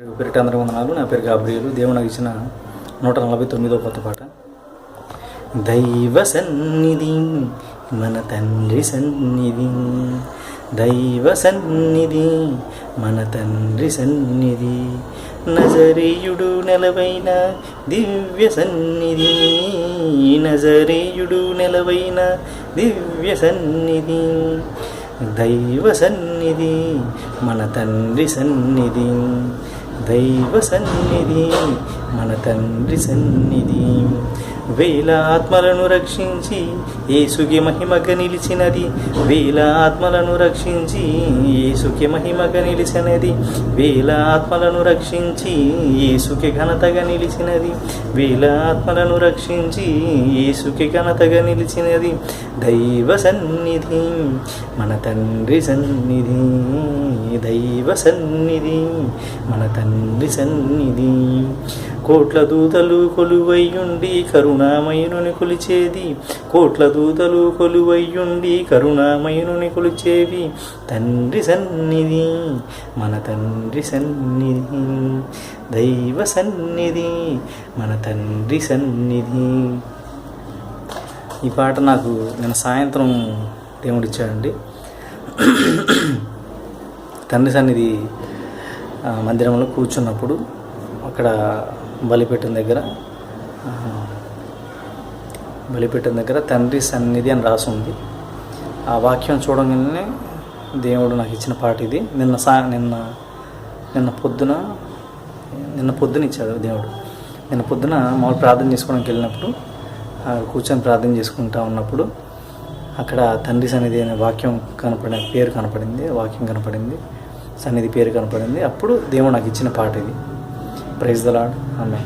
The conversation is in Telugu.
పేరిట అందరి వందనాలు. నా పేరు గాబ్రియలు. దేవుడు నాకు ఇచ్చిన నూట నలభై తొమ్మిదో కొత్త పాట. దైవ సన్నిధి మన తండ్రి సన్నిధి. దైవ సన్నిధి మన తండ్రి సన్నిధి. నజరీయుడు నెలవైన దివ్య సన్నిధి. నజరీయుడు నెలవైన దివ్య సన్నిధి. దైవ సన్నిధి మన తండ్రి సన్నిధి. దైవ సన్నిధి మన తండ్రి సన్నిధి వేల ఆత్మలను రక్షించి ఏసుకి మహిమగా నిలిచినది. వేల ఆత్మలను రక్షించి ఏసుకి మహిమక నిలిచినది. వేల ఆత్మలను రక్షించి ఏసుకి ఘనతగా నిలిచినది. వేల ఆత్మలను రక్షించి ఏసుకి ఘనతగా నిలిచినది. దైవ సన్నిధి మన తండ్రి సన్నిధి దైవ సన్నిధి మన తండ్రి సన్నిధి. కోట్ల దూతలు కొలువయ్యుండి కరుణామయునుని కొలిచేది. కోట్ల దూతలు కొలువయ్యుండి కరుణామయునుని కొలిచేవి. తండ్రి సన్నిధి మన తండ్రి సన్నిధి దైవ సన్నిధి మన తండ్రి సన్నిధి. ఈ పాట నాకు నేను సాయంత్రం దేవుడిచ్చాడండి. తండ్రి సన్నిధి మందిరంలో కూర్చున్నప్పుడు అక్కడ బలిపీఠం దగ్గర. బలిపీఠం దగ్గర తండ్రి సన్నిధి అని రాసి ఉంది. ఆ వాక్యం చూడగానే దేవుడు నాకు ఇచ్చిన పాట ఇది. నిన్న సా నిన్న నిన్న పొద్దున నిన్న పొద్దున ఇచ్చాడు దేవుడు. నిన్న పొద్దున మామూలు ప్రార్థన చేసుకోవడానికి వెళ్ళినప్పుడు కూర్చొని ప్రార్థన చేసుకుంటా ఉన్నప్పుడు అక్కడ తండ్రి సన్నిధి అనే వాక్యం కనపడిన పేరు కనపడింది వాక్యం కనపడింది సన్నిధి పేరు కనపడింది. అప్పుడు దేవుడు నాకు ఇచ్చిన పాట ఇది. ప్రైజ్ ద లాడ్ ఆమె